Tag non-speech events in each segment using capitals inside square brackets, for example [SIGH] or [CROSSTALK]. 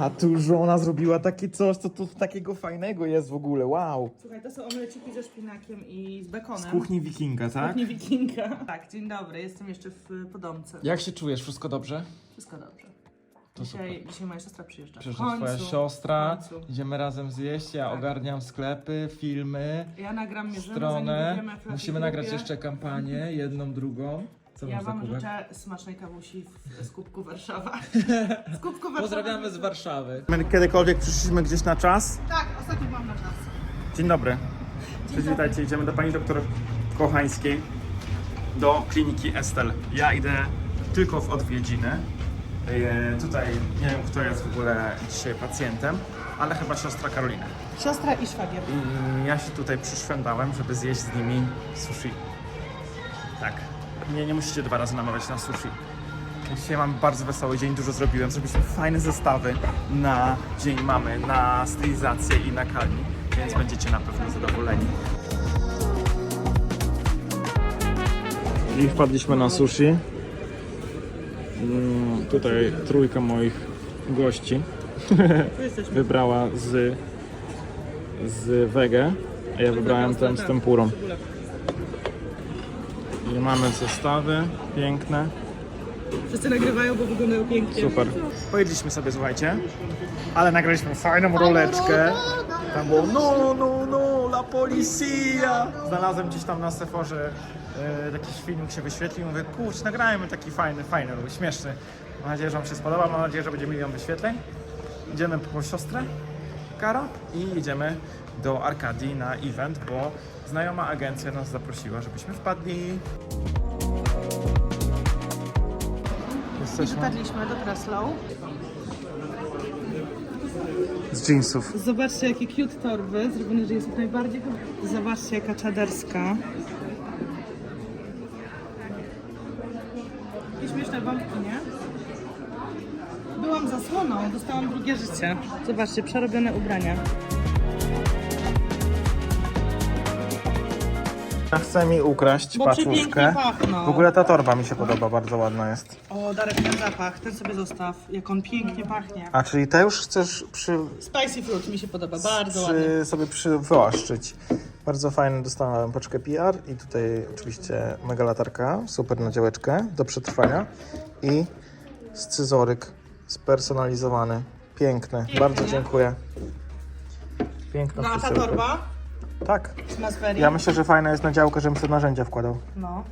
A tu żona zrobiła takie coś, co tu takiego fajnego jest w ogóle, wow. Słuchaj, to są omleciki ze szpinakiem i z bekonem. Z kuchni wikinga, tak? Kuchni wikinga. Tak, dzień dobry, jestem jeszcze w podomce. Jak się czujesz? Wszystko dobrze? Wszystko dobrze. To Dzisiaj, dzisiaj moja siostra przyjeżdża. Przyszła twoja siostra, w końcu. idziemy razem zjeść, ja Tak. ogarniam sklepy, filmy, Ja nagram stronę. w Musimy nagrać jeszcze kampanię, jedną, drugą. Co Ja masz za wam kubek? życzę smacznej kawusi w, z kubku Warszawa. [LAUGHS] Z kubku Warszawa. Pozdrawiamy z Warszawy. My kiedykolwiek przyszliśmy gdzieś na czas? Tak, ostatnio mam na czas. Dzień dobry. Cześć, witajcie. Idziemy do pani doktor Kochańskiej, do kliniki Estel. Ja idę tylko w odwiedziny. E, tutaj nie wiem, kto jest w ogóle dzisiaj pacjentem, ale chyba siostra Karolina. Siostra i szwagier. I ja się tutaj przyszwędałem, żeby zjeść z nimi sushi. Tak. Nie, nie musicie dwa razy namawiać na sushi. Dzisiaj mam bardzo wesoły dzień, dużo zrobiłem. Zrobiliśmy fajne zestawy na Dzień Mamy, na stylizację i na kali, więc będziecie na pewno zadowoleni. I wpadliśmy na sushi. Mm, Tutaj trójka moich gości [LAUGHS] wybrała z, z wege, a ja wybrałem ten z tempurą. I mamy zestawy piękne. Wszyscy nagrywają, bo wyglądają pięknie. Super. Pojedliśmy sobie, słuchajcie, ale nagraliśmy fajną roleczkę. Tam było no, no, no, la policja. Znalazłem gdzieś tam na Sephorze e, jakiś filmik się wyświetlił. Mówię, kurczę, nagrajmy taki fajny, fajny, śmieszny. Mam nadzieję, że Wam się spodoba. Mam nadzieję, że będzie milion wyświetleń. Idziemy po siostrę Karo i idziemy do Arkadii na event, bo znajoma agencja nas zaprosiła, żebyśmy wpadli. I Jesteśmy dotarliśmy do Breslau. z jeansów. Zobaczcie, jakie cute torby, zrobione, że jest jak najbardziej. Zobaczcie, jaka czaderska. I śmieszne bombki, nie? Byłam zasłoną, dostałam drugie życie. Zobaczcie, przerobione ubrania. Chce mi ukraść Bo paczuszkę. przepięknie pachną. W ogóle ta torba mi się podoba, bardzo ładna jest. O, Darek, ten zapach, ten sobie zostaw. Jak on pięknie pachnie. A czyli te już chcesz przy, Spicy fruit mi się podoba, bardzo ładny. przy sobie przy, wyłaszczyć. Bardzo fajny, dostałem paczkę PR i tutaj oczywiście mega latarka, super na działeczkę do przetrwania i scyzoryk spersonalizowany, piękny, bardzo dziękuję. Piękna No a ta przesyłka. torba Tak. z? Ja myślę, że fajna jest na działkę, żebym sobie narzędzia wkładał. No.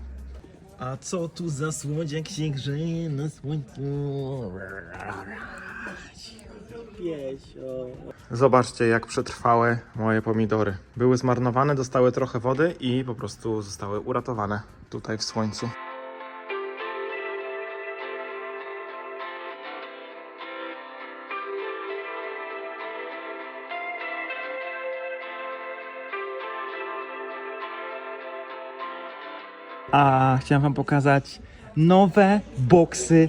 A co tu za słodziak się grzeje na słońcu? Zobaczcie, jak przetrwały moje pomidory. Były zmarnowane, dostały trochę wody i po prostu zostały uratowane tutaj w słońcu. A chciałem Wam pokazać nowe boksy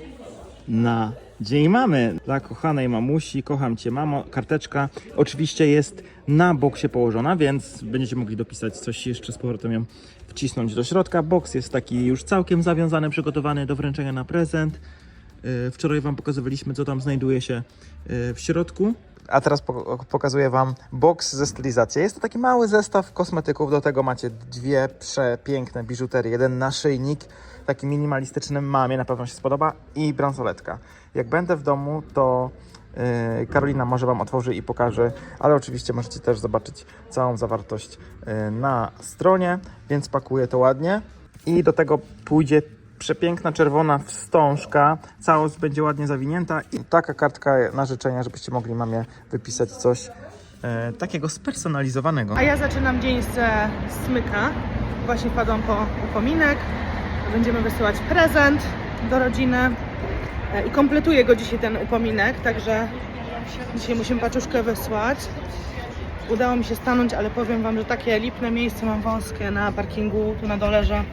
na Dzień Mamy. Dla kochanej mamusi, kocham Cię mamo, karteczka oczywiście jest na boksie położona, więc będziecie mogli dopisać coś jeszcze z powrotem ją wcisnąć do środka. Boks jest taki już całkiem zawiązany, przygotowany do wręczenia na prezent. Yy, Wczoraj Wam pokazywaliśmy, co tam znajduje się yy, w środku. A teraz pokazuję Wam boks ze stylizacją. Jest to taki mały zestaw kosmetyków. Do tego macie dwie przepiękne biżuterie. Jeden naszyjnik, taki minimalistyczny mamie, na pewno się spodoba, i bransoletka. Jak będę w domu, to yy, Karolina może Wam otworzy i pokaże, ale oczywiście możecie też zobaczyć całą zawartość yy, na stronie, więc pakuję to ładnie. I do tego pójdzie przepiękna czerwona wstążka. Całość będzie ładnie zawinięta i taka kartka na życzenia, żebyście mogli mamie wypisać coś e, takiego spersonalizowanego. A ja zaczynam dzień ze smyka. Właśnie wpadłam po upominek. Będziemy wysyłać prezent do rodziny. E, I kompletuję go dzisiaj ten upominek, także dzisiaj musimy paczuszkę wysłać. Udało mi się stanąć, ale powiem Wam, że takie lipne miejsce mam wąskie na parkingu tu na dole, że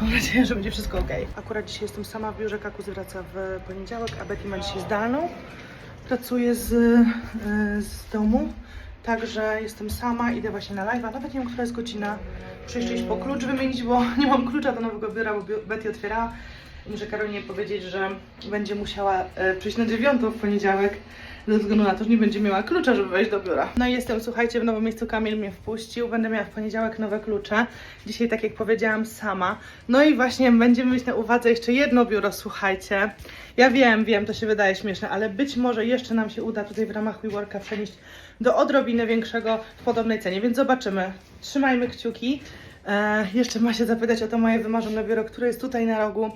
mam nadzieję, że będzie wszystko ok. Akurat dzisiaj jestem sama w biurze, Kakus wraca w poniedziałek, a Betty ma dzisiaj zdalną. Pracuję z, e, z domu, także jestem sama, idę właśnie na live'a. Nawet nie wiem, która jest godzina. Iść po klucz wymienić, bo [LAUGHS] nie mam klucza do nowego biura, bo Betty otwierała. Muszę Karolinie powiedzieć, że będzie musiała e, przyjść na dziewiątą w poniedziałek, ze względu na to, że nie będzie miała klucza, żeby wejść do biura. No i jestem, słuchajcie, w nowym miejscu Kamil mnie wpuścił, będę miała w poniedziałek nowe klucze. Dzisiaj, tak jak powiedziałam, sama. No i właśnie będziemy mieć na uwadze jeszcze jedno biuro, słuchajcie. Ja wiem, wiem, to się wydaje śmieszne, ale być może jeszcze nam się uda tutaj w ramach WeWorka przenieść do odrobiny większego w podobnej cenie, więc zobaczymy. Trzymajmy kciuki. E, jeszcze ma się zapytać o to moje wymarzone biuro, które jest tutaj na rogu,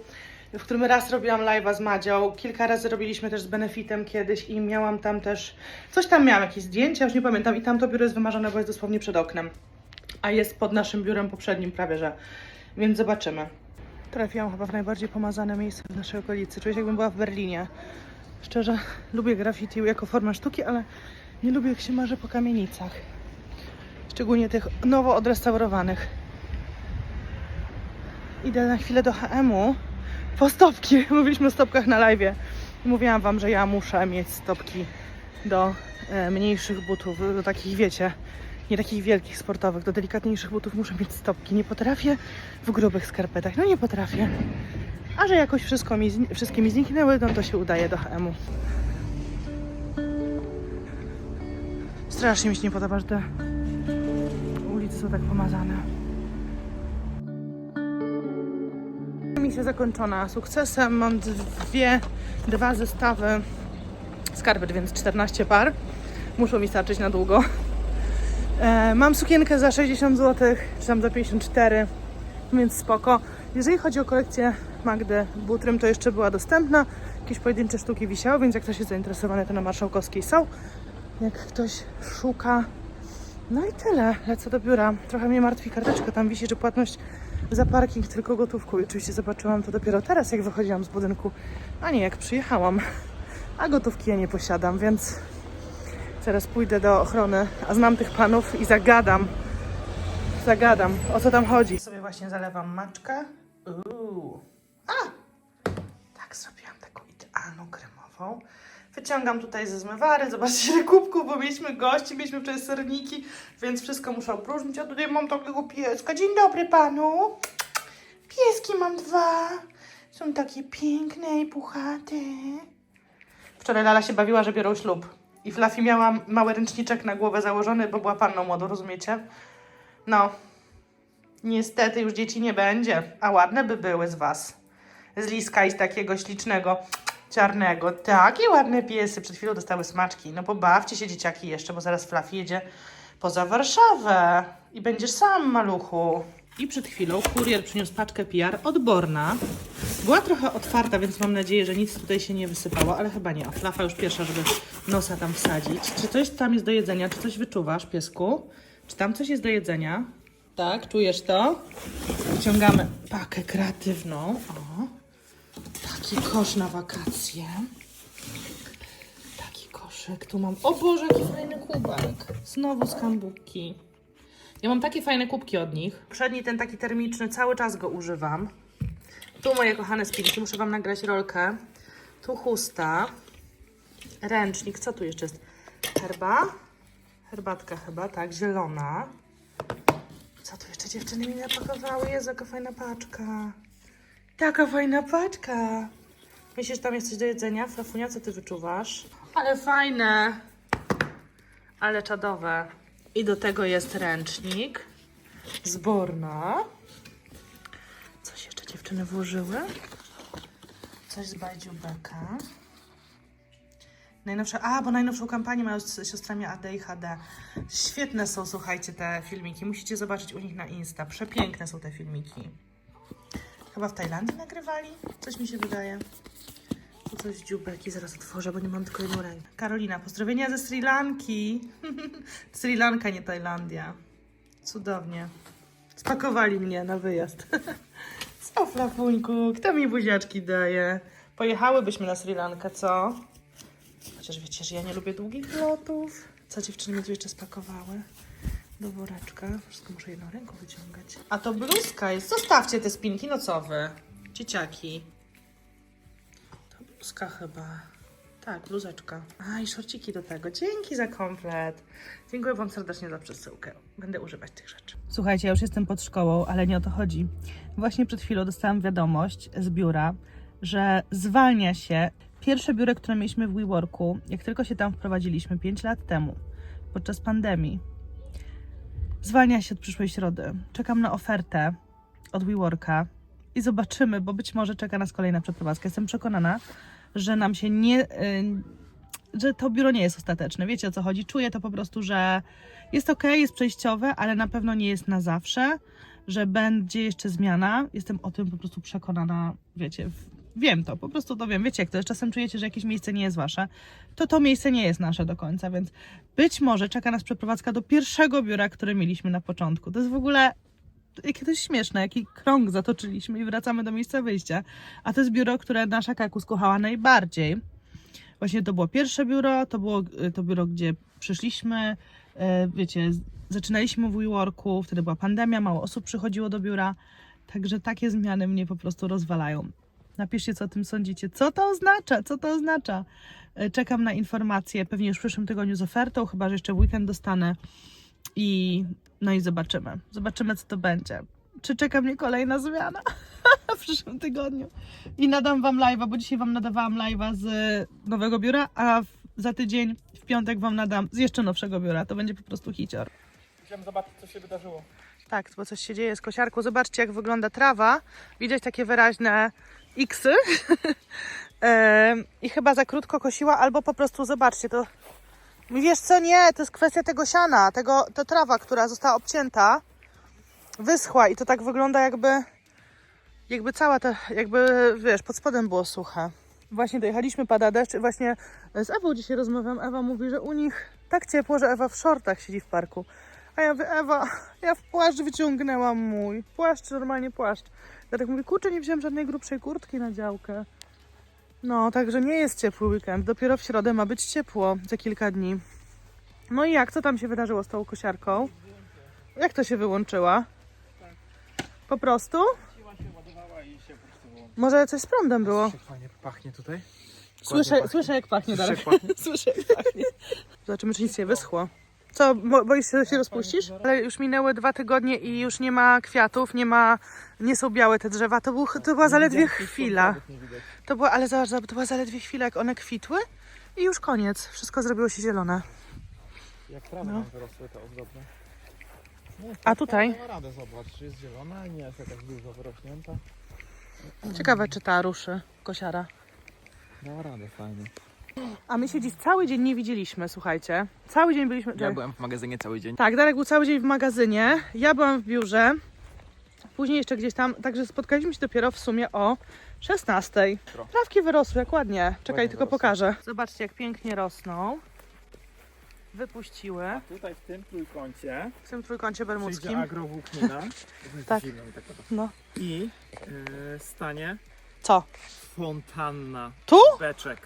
w którym raz robiłam live'a z Madzią, kilka razy robiliśmy też z Benefitem kiedyś i miałam tam też, coś tam miałam, jakieś zdjęcia, już nie pamiętam i tam to biuro jest wymarzone, bo jest dosłownie przed oknem, a jest pod naszym biurem poprzednim prawie, że, więc zobaczymy. Trafiłam chyba w najbardziej pomazane miejsce w naszej okolicy, czuję się jakbym była w Berlinie. Szczerze, lubię graffiti jako formę sztuki, ale nie lubię jak się marzy po kamienicach. Szczególnie tych nowo odrestaurowanych. Idę na chwilę do HM-u po stopki. [LAUGHS] Mówiliśmy o stopkach na live. Mówiłam wam, że ja muszę mieć stopki do e, mniejszych butów, do takich wiecie, nie takich wielkich sportowych, do delikatniejszych butów muszę mieć stopki. Nie potrafię w grubych skarpetach. No nie potrafię. A że jakoś wszystko mi, wszystkie mi zniknęły, no to się udaje do HM-u. Strasznie mi się nie podoba, że te ulice są tak pomazane. Misja zakończona sukcesem. Mam dwie, dwa zestawy skarpet, więc 14 par. Muszą mi starczyć na długo. E, mam sukienkę za 60 zł, czy tam za 54, więc spoko. Jeżeli chodzi o kolekcję Magdy Butrym, to jeszcze była dostępna. Jakieś pojedyncze sztuki wisiały, więc jak ktoś jest zainteresowany, to na Marszałkowskiej są. Jak ktoś szuka, no i tyle. Lecę do biura. Trochę mnie martwi karteczka. Tam wisi, że płatność za parking tylko gotówką. I oczywiście zobaczyłam to dopiero teraz, jak wychodziłam z budynku, a nie jak przyjechałam. A gotówki ja nie posiadam, więc zaraz pójdę do ochrony, a znam tych panów i zagadam. Zagadam, o co tam chodzi. Sobie właśnie zalewam maczkę. Uuu. A! Tak, zrobiłam taką idealną kremową. Wyciągam tutaj ze zmywary, zobaczcie ile bo mieliśmy gości, mieliśmy wczoraj serniki, więc wszystko muszę opróżnić. A tutaj mam takiego pieska. Dzień dobry panu. Pieski mam dwa. Są takie piękne i puchate. Wczoraj Lala się bawiła, że biorą ślub. I Fluffy miała mały ręczniczek na głowę założony, bo była panną młodą, rozumiecie? No, niestety już dzieci nie będzie, a ładne by były z was. Z liska i z takiego ślicznego, czarnego. Takie ładne piesy. Przed chwilą dostały smaczki. No pobawcie się dzieciaki jeszcze, bo zaraz Fluffy jedzie poza Warszawę. I będziesz sam, maluchu. I przed chwilą kurier przyniósł paczkę PR odborna. Była trochę otwarta, więc mam nadzieję, że nic tutaj się nie wysypało, ale chyba nie. O, Flafa już pierwsza, żeby nosa tam wsadzić. Czy coś tam jest do jedzenia? Czy coś wyczuwasz, piesku? Czy tam coś jest do jedzenia? Tak, czujesz to? Wyciągamy pakę kreatywną. O, taki kosz na wakacje. Taki koszyk. Tu mam... O Boże, jaki fajny kubek. Znowu z kambuki. Ja mam takie fajne kubki od nich. Przedni ten taki termiczny, cały czas go używam. Tu moje kochane spinki, muszę Wam nagrać rolkę. Tu chusta, ręcznik, co tu jeszcze jest? Herba, herbatka chyba, tak, zielona. Co tu jeszcze dziewczyny mi napakowały? Jezu, jaka fajna paczka. Taka fajna paczka. Myślisz, tam jest coś do jedzenia? Frafunia, co Ty wyczuwasz? Ale fajne. Ale czadowe. I do tego jest ręcznik. Zborna. Coś jeszcze dziewczyny włożyły? Coś z Bajdziubeka. Najnowsza, a, bo najnowszą kampanię mają z siostrami AD i HD. Świetne są, słuchajcie, te filmiki. Musicie zobaczyć u nich na Insta. Przepiękne są te filmiki. Chyba w Tajlandii nagrywali? Coś mi się wydaje. Tu coś dziubek i zaraz otworzę, bo nie mam tylko jedną rękę. Karolina, pozdrowienia ze Sri Lanki. [LAUGHS] Sri Lanka, nie Tajlandia. Cudownie. Spakowali mnie na wyjazd. [LAUGHS] Co, Flafuńku? Kto mi buziaczki daje? Pojechałybyśmy na Sri Lankę, co? Chociaż wiecie, że ja nie lubię długich lotów. Co dziewczyny mi tu jeszcze spakowały? Do woreczka. Wszystko muszę jedną ręką wyciągać. A to bluzka jest. Zostawcie te spinki, no co wy? Dzieciaki. Bluzka chyba. Tak, bluzeczka. A, i szorciki do tego. Dzięki za komplet. Dziękuję Wam serdecznie za przesyłkę. Będę używać tych rzeczy. Słuchajcie, ja już jestem pod szkołą, ale nie o to chodzi. Właśnie przed chwilą dostałam wiadomość z biura, że zwalnia się Pierwsze biuro, które mieliśmy w WeWorku, jak tylko się tam wprowadziliśmy 5 lat temu, podczas pandemii, zwalnia się od przyszłej środy. Czekam na ofertę od WeWorka i zobaczymy, bo być może czeka nas kolejna przeprowadzka. Jestem przekonana, że nam się nie. y, że to biuro nie jest ostateczne. Wiecie o co chodzi? Czuję to po prostu, że jest ok, jest przejściowe, ale na pewno nie jest na zawsze, że będzie jeszcze zmiana. Jestem o tym po prostu przekonana, wiecie, wiem to, po prostu to wiem. Wiecie jak to jest, czasem czujecie, że jakieś miejsce nie jest wasze, to to miejsce nie jest nasze do końca, więc być może czeka nas przeprowadzka do pierwszego biura, które mieliśmy na początku. To jest w ogóle jakie to śmieszne, jaki krąg zatoczyliśmy i wracamy do miejsca wyjścia. A to jest biuro, które nasza Kakus kochała najbardziej. Właśnie to było pierwsze biuro, to było y, to biuro, gdzie przyszliśmy, e, wiecie, zaczynaliśmy w WeWorku, wtedy była pandemia, mało osób przychodziło do biura, także takie zmiany mnie po prostu rozwalają. Napiszcie, co o tym sądzicie. Co to oznacza? Co to oznacza? E, Czekam na informacje, pewnie już w przyszłym tygodniu z ofertą, chyba że jeszcze weekend dostanę. I no i zobaczymy. Zobaczymy, co to będzie. Czy czeka mnie kolejna zmiana [LAUGHS] w przyszłym tygodniu? I nadam wam live'a, bo dzisiaj wam nadawałam live'a z nowego biura, a w, za tydzień, w piątek wam nadam z jeszcze nowszego biura. To będzie po prostu hicior. Chciałem zobaczyć, co się wydarzyło. Tak, bo coś się dzieje z kosiarką. Zobaczcie, jak wygląda trawa. Widać takie wyraźne xy. [LAUGHS] I chyba za krótko kosiła, albo po prostu zobaczcie, to. Wiesz co, nie, to jest kwestia tego siana, tego, to trawa, która została obcięta, wyschła i to tak wygląda jakby, jakby cała ta, jakby, wiesz, pod spodem było suche. Właśnie dojechaliśmy, pada deszcz i właśnie z Ewą dzisiaj rozmawiam. Ewa mówi, że u nich tak ciepło, że Ewa w shortach siedzi w parku. A ja mówię, Ewa, ja w płaszcz wyciągnęłam mój. Płaszcz, normalnie płaszcz. Ja tak mówię, kurczę, nie wziąłem żadnej grubszej kurtki na działkę. No, także nie jest ciepły weekend. Dopiero w środę ma być ciepło za kilka dni. No i jak? Co tam się wydarzyło z tą kosiarką? Jak to się wyłączyła? Po prostu? Siła się ładowała i się po prostu. Może coś z prądem było? Fajnie pachnie tutaj. Słyszę, pachnie. słyszę jak pachnie dalej. [LAUGHS] Słyszę jak pachnie. Zobaczymy, czy nic nie wyschło. Co, bo- boisz się, że się rozpuścisz? Ale już minęły dwa tygodnie i już nie ma kwiatów, nie ma, nie są białe te drzewa. To, był, to była zaledwie chwila. To była, ale zobacz, to była zaledwie chwila, jak one kwitły i już koniec. Wszystko zrobiło się zielone. Jak trawy No. nam wyrosły, to ozdobne. Nie, A tutaj? Dała radę, zobacz, czy jest zielona i nie jest jakaś dużo wyrośnięta. Ciekawe, czy ta ruszy kosiara. Dała radę, fajnie. A my się dziś cały dzień nie widzieliśmy, słuchajcie. Cały dzień byliśmy... Ja byłem w magazynie cały dzień. Tak, Darek był cały dzień w magazynie, ja byłam w biurze, później jeszcze gdzieś tam, także spotkaliśmy się dopiero w sumie o 16. Tro. Trawki wyrosły, jak ładnie. Czekaj, Ładnie tylko wyrosły. pokażę. Zobaczcie, jak pięknie rosną. Wypuściły Tutaj w tym trójkącie w tym trójkącie przyjdzie bermudzkim. agrowłóknina. [LAUGHS] Tak. Zimno mi tak No. I yy, stanie Co? fontanna. Tu? Beczek.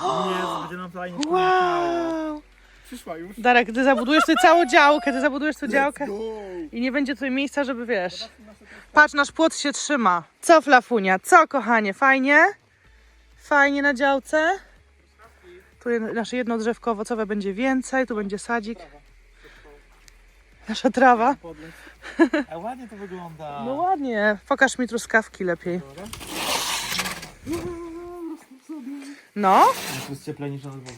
Jezu, będzie nam fajnie płynęło. Wow! Przyszła już. Darek, ty zabudujesz tu całą działkę, ty zabudujesz tu działkę i nie będzie tutaj miejsca, żeby wiesz. Patrz, nasz płot się trzyma. Co, Flafunia? Co, kochanie? Fajnie? Fajnie na działce? Tu je- nasze jedno drzewko owocowe będzie więcej, tu będzie sadzik. Nasza trawa. Podleć. A ładnie to wygląda. No ładnie. Pokaż mi truskawki lepiej. Dobra. No. Tu jest cieplej niż na dworze.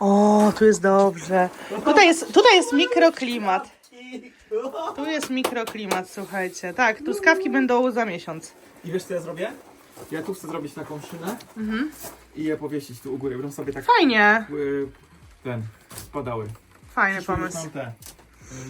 O, tu jest dobrze. Tutaj jest, tutaj jest mikroklimat. Tu jest mikroklimat, słuchajcie. Tak, truskawki będą za miesiąc. I wiesz co ja zrobię? Ja tu chcę zrobić taką szynę Mhm. i je powiesić tu u góry. Będą sobie tak Fajnie. y, ten spadały. Fajny Przyszły pomysł. Te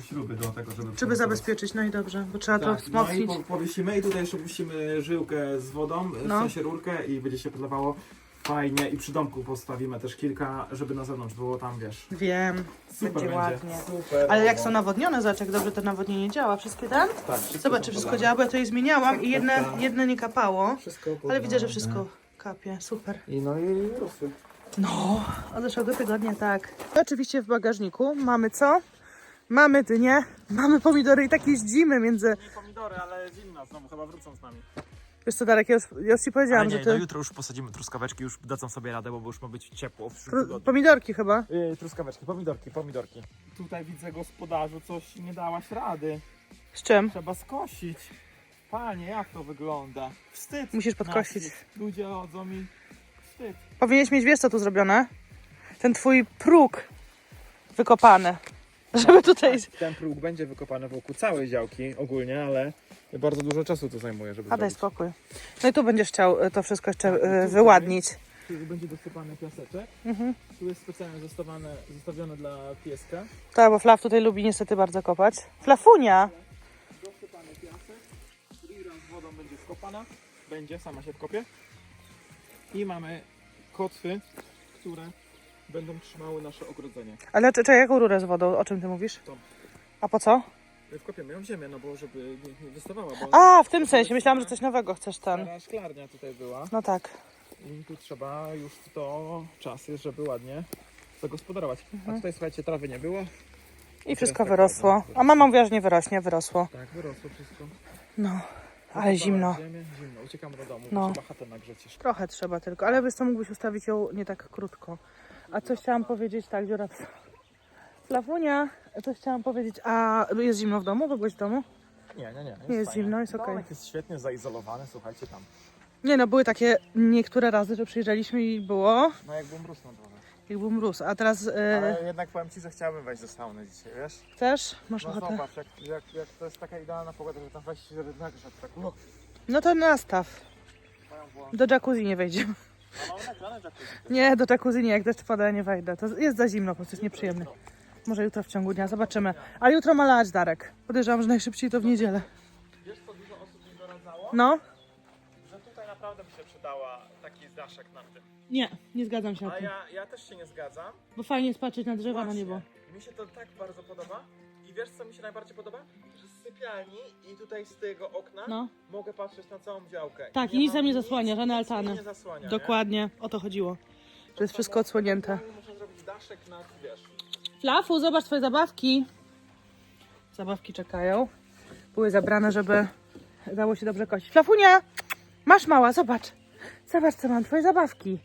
y, śruby do tego, żeby... Żeby zabezpieczyć, no i dobrze, bo trzeba to Tak, no i wzmocnić. po, powiesimy i tutaj jeszcze puścimy żyłkę z wodą, No. w sensie rurkę i będzie się podlewało fajnie i przy domku postawimy też kilka, żeby na zewnątrz było tam, wiesz. Wiem, Super będzie będzie. ładnie. Super. Ale jak są nawodnione, zobacz jak dobrze to nawodnienie działa. Wszystkie ten? Tak, wszystko Zobacz, czy wszystko działa, bo ja to je zmieniałam i jedne, tak. jedne nie kapało. Wszystko Ale widzę, że wszystko kapie. Super. I no i rosły. No, od zeszłego tygodnia tak. I oczywiście w bagażniku mamy co? Mamy dynie, mamy pomidory i tak jeździmy między... Nie pomidory, ale zimna znowu, chyba wrócą z nami. Wiesz co Darek, ja już, ja już ci powiedziałam, Ale nie, że ty... no jutro już posadzimy truskaweczki, już dadzą sobie radę, bo już ma być ciepło w Tru-. Pomidorki chyba. Yy, truskaweczki, pomidorki, pomidorki. Tutaj widzę gospodarzu, coś nie dałaś rady. Z czym? Trzeba skosić. Panie, jak to wygląda? Wstyd. Musisz podkosić. Ludzie chodzą i wstyd. Powinieneś mieć, wiesz co tu zrobione? Ten twój próg wykopany. [LAUGHS] Żeby tutaj... Ten próg będzie wykopany wokół całej działki ogólnie, ale bardzo dużo czasu to zajmuje, żeby A daj zrobić. spokój. No i tu będziesz chciał y, to wszystko jeszcze y, wyładnić. Tu będzie dosypany piaseczek. Mhm. Tu jest specjalnie zostawione, zostawione dla pieska. Tak, bo Flaw tutaj lubi niestety bardzo kopać. Flafunia! Dosypany piasek. Rira z wodą będzie wkopana. Będzie, sama się wkopie. I mamy kotwy, które będą trzymały nasze ogrodzenie. Ale czy, jaką rurę z wodą? O czym ty mówisz? Tą. A po co? Wkopiemy ją w ziemię, no bo żeby nie, nie wystawała, bo A, w tym sensie. Myślałam, że coś nowego chcesz ten. stara szklarnia tutaj była. No tak. I tu trzeba już to czas jest, żeby ładnie zagospodarować. A tutaj słuchajcie, trawy nie było. I wszystko wyrosło. A mama mówiła, że nie wyrośnie, wyrosło. Tak, wyrosło wszystko. No, ale zimno. Ziemię, zimno. Uciekamy do domu, No. trzeba chatę nagrzeć jeszcze. Trochę trzeba tylko, ale wiesz co, mógłbyś ustawić ją nie tak krótko. A coś chciałam powiedzieć, tak, dziura psa. Flafunia, coś chciałam powiedzieć, a jest zimno w domu? Byłeś w domu? Nie, nie, nie. Jest, Nie jest fajnie. zimno, jest okej. Domek jest świetnie zaizolowany, słuchajcie tam. Nie no, były takie niektóre razy, że przyjeżdżaliśmy i było, No jak był mróz na dworze. jak był mróz, a teraz e, Ale jednak powiem Ci, że chciałbym wejść do sauny dzisiaj, wiesz? też masz No ochotę? zobacz, jak, jak, jak to jest taka idealna pogoda, żeby tam wejść i żeby nagrzać tak. No, to nastaw. Do jacuzzi nie wejdziemy. Nie, do jacuzzi nie, jak deszcz pada, nie wejdę. To jest za zimno, po prostu jest nieprzyjemne. Może jutro w ciągu dnia, zobaczymy. Ale jutro ma lać Darek. Podejrzewam, że najszybciej to w niedzielę. Wiesz co dużo osób mi doradzało? No? Że tutaj naprawdę by się przydała taki daszek na tym. Nie, nie zgadzam się A ja, ja też się nie zgadzam. Bo fajnie jest patrzeć na drzewa, na Właśnie. niebo. Mi się to tak bardzo podoba. I wiesz co mi się najbardziej podoba? Że z sypialni i tutaj z tego okna No, mogę patrzeć na całą działkę. Tak, i nic ma tam nie zasłania, żadne altany. Nie zasłania, nie? dokładnie. O to chodziło. Że jest wszystko odsłonięte. Muszę zrobić daszek na, wiesz, Flafu, zobacz twoje zabawki. Zabawki czekają. Były zabrane, żeby dało się dobrze kosić. Flafunia! Masz mała, zobacz. Zobacz, co mam, twoje zabawki.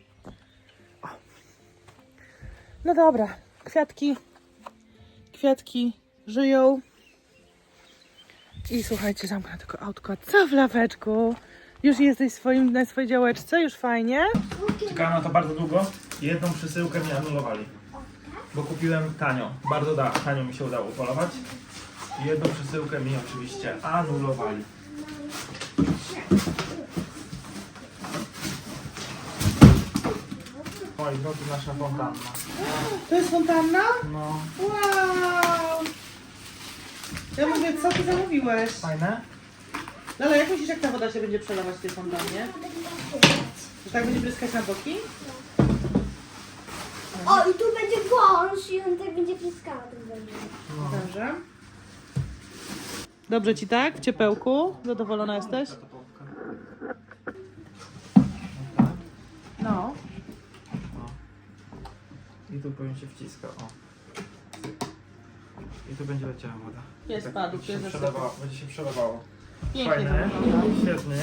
No dobra, kwiatki. Kwiatki żyją. I słuchajcie, zamknę tylko autko. Co w laweczku? Już jesteś swoim, na swojej działeczce? Już fajnie? Czekałem na to bardzo długo jedną przesyłkę mi anulowali. Bo kupiłem tanio. Bardzo da, tanio mi się udało upolować. Jedną przesyłkę mi oczywiście anulowali. No tu nasza fontanna. To jest fontanna? No, Wow! Ja mówię, co ty zamówiłeś? fajne? No ale jak myślisz, jak ta woda się będzie przelewać w tej fontannie? Że tak będzie bryskać na boki? O, i tu będzie wąż i on tak będzie pryskał tym będzie. Dobrze. Dobrze ci tak? W ciepełku? Zadowolona jesteś? No. I tu powinien się wciska, o. I tu będzie leciała woda. Jest Tak padł, będzie się jest przelewało, będzie się przelewało. Pięknie Fajne, to wygląda. świetnie.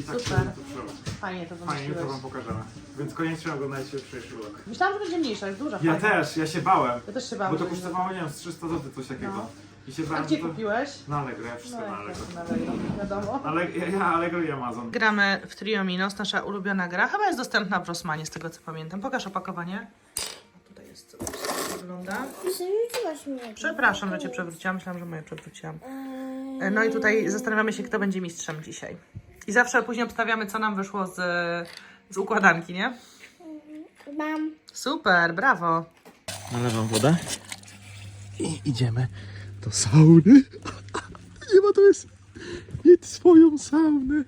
I tak Super. się to przelać. Fajnie to Fajnie, to wymyśliłeś. wam pokażemy. Więc koniecznie oglądajcie jutrzejszy vlog. Myślałam, że będzie mniejsza, jest duża. Ja fajna. też, ja się bałem. Ja też się Bo bałam. to że kosztowało, nie wiem, z 300 zł coś takiego. No. I się A bałem, gdzie że to... kupiłeś? Na Allegro, ja wszystko No, na Allegro. to na Allegro, wiadomo. Ale ja, ja Allegro i Amazon. Gramy w Trio Minos, nasza ulubiona gra. Chyba jest dostępna w Rossmanie, z tego co pamiętam. Pokaż opakowanie. O, tutaj jest, co to wygląda. Mnie. Przepraszam, że cię przewróciłam. Myślałam, że moje przewróciłam. E, No i tutaj zastanawiamy się, kto będzie mistrzem dzisiaj. I zawsze później obstawiamy, co nam wyszło z, z układanki, nie? Mam. Super, brawo. Nalewam wodę i idziemy do sauny. [LAUGHS] Nie ma to jest. Mieć swoją saunę.